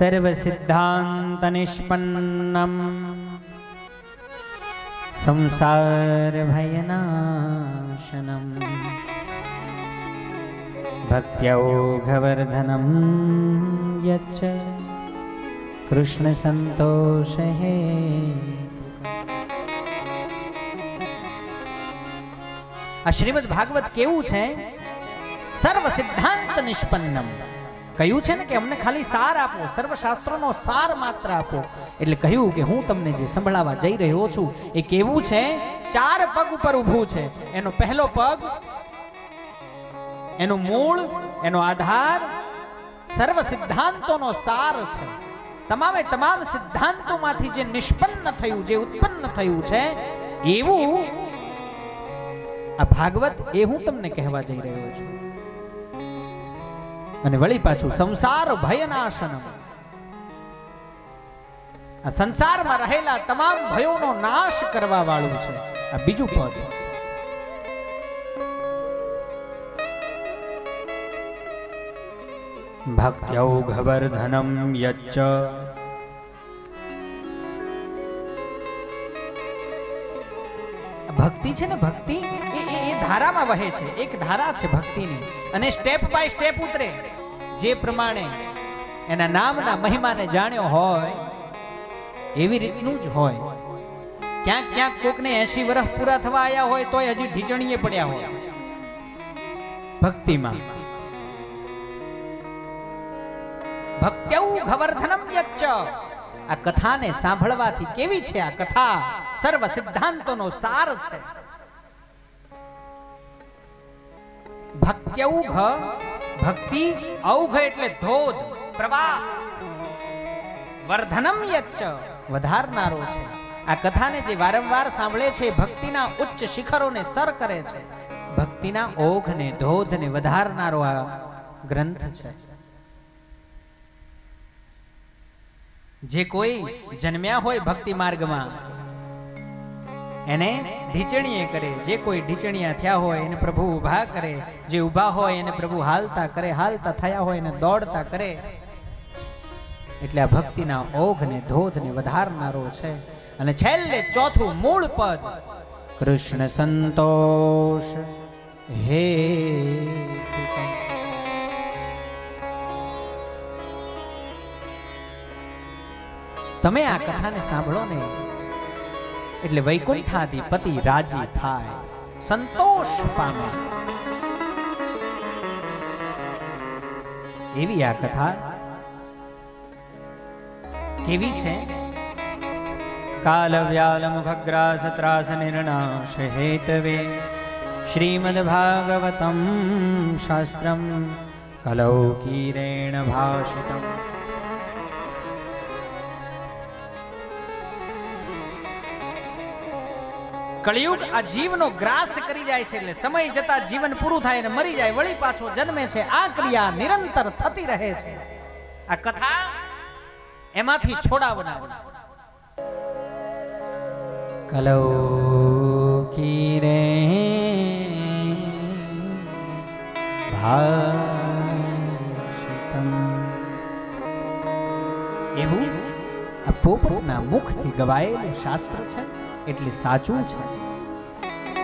सर्वसिद्धान्तनिष्पन्नम् संसारभयनाशनम् भक्त्यौघवर्धनं यच्च कृष्णसन्तोषहे આ શ્રીમદ ભાગવત કેવું છે સર્વ સિદ્ધાંત નિષ્પન્નમ કહ્યું છે ને કે અમને ખાલી સાર આપો, સર્વશાસ્ત્રોનો સાર માત્ર આપો. એટલે કહ્યું કે હું તમને જે સંભળાવા જઈ રહ્યો છું, એ કેવું છે? ચાર પગ ઉપર ઊભું છે. એનો પહેલો પગ, એનું મૂળ, એનો આધાર સર્વ સિદ્ધાંતોનો સાર છે. તમામે તમામ સિદ્ધાંતોમાંથી જે નિષ્પન્ન થયું, જે ઉત્પન્ન થયું છે, એવું આ ભાગવત એ હું તમને કહેવા જઈ રહ્યો છું. અને વળી પાછું સંસાર ભયનાશનમ. આ સંસારમાં રહેલા તમામ ભયોનો નાશ કરવા વાળું છે. આ બીજું પદ. ભક્ત્યૌઘવર્ધનમ યચ્ચ. ભક્તિ છે ને ભક્તિ? એ ધારામાં વહે છે. એક ધારા છે ભક્તિની. અને સ્ટેપ બાય સ્ટેપ ઉતરે. જે પ્રમાણે એના નામના મહિમાને જાણ્યો હોય, એવી રીતનું જ હોય. ક્યાંક ક્યાંક કોકને એસી વર્ષ પૂરા થવા આવ્યા હોય તોય હજી ઢીચણીએ પડ્યા હોય. ભક્તિમાં. ભક્ત્યૌ ઘવર્ધનમ યચ્ચ આ કથાને સાંભળવાથી કેવી છે આ કથા? સર્વ સિદ્ધાંતોનો સાર છે. ભક્ત્યૌઘ ભક્તિ, અવઘ એટલે ધોધ, પ્રવાહ. વર્ધનમ યચ્ચ વધારનારો છે. આ કથાને જે વારંવાર સાંભળે છે, ભક્તિના ઉચ્ચ શિખરોને સર કરે છે. ભક્તિના ઓઘને, ધોધને વધારનારો આ ગ્રંથ છે. જે કોઈ જન્મ્યા હોય ભક્તિ માર્ગમાં એને ઢીચણીએ કરે. જે કોઈ ઢીચણીયા થયા હોય એને પ્રભુ ઊભા કરે. જે ઊભા હોય એને પ્રભુ હાલતા કરે. હાલતા થયા હોય એને દોડતા કરે. એટલે આ ભક્તિના ઓઘ ને ધોધ ને વધારનારો છે. અને છેલ્લે ચોથું મૂળ પદ. કૃષ્ણ સંતોષ. હે તમે આ કથાને સાંભળો ને. એટલે વૈકુંઠાધિપતિ રાજી થાય. સંતોષ પામે. એવી આ કથા કેવી છે? કાલ વ્યાલ મુખગ્રાસ ત્રાસ નિર્ણાશ કળિયુગ આ જીવનો ગ્રાસ કરી જાય છે એટલે સમય જતા જીવન પૂરું થાય અને મરી જાય. વળી પાછો જન્મે છે. આ ક્રિયા નિરંતર થતી રહે છે. આ કથા એમાંથી છોડાવનારી છે. કલો કીરે ભાષિતમ એવું? આ પોપટના મુખથી ગવાયેલું શાસ્ત્ર છે એટલે સાચું છે.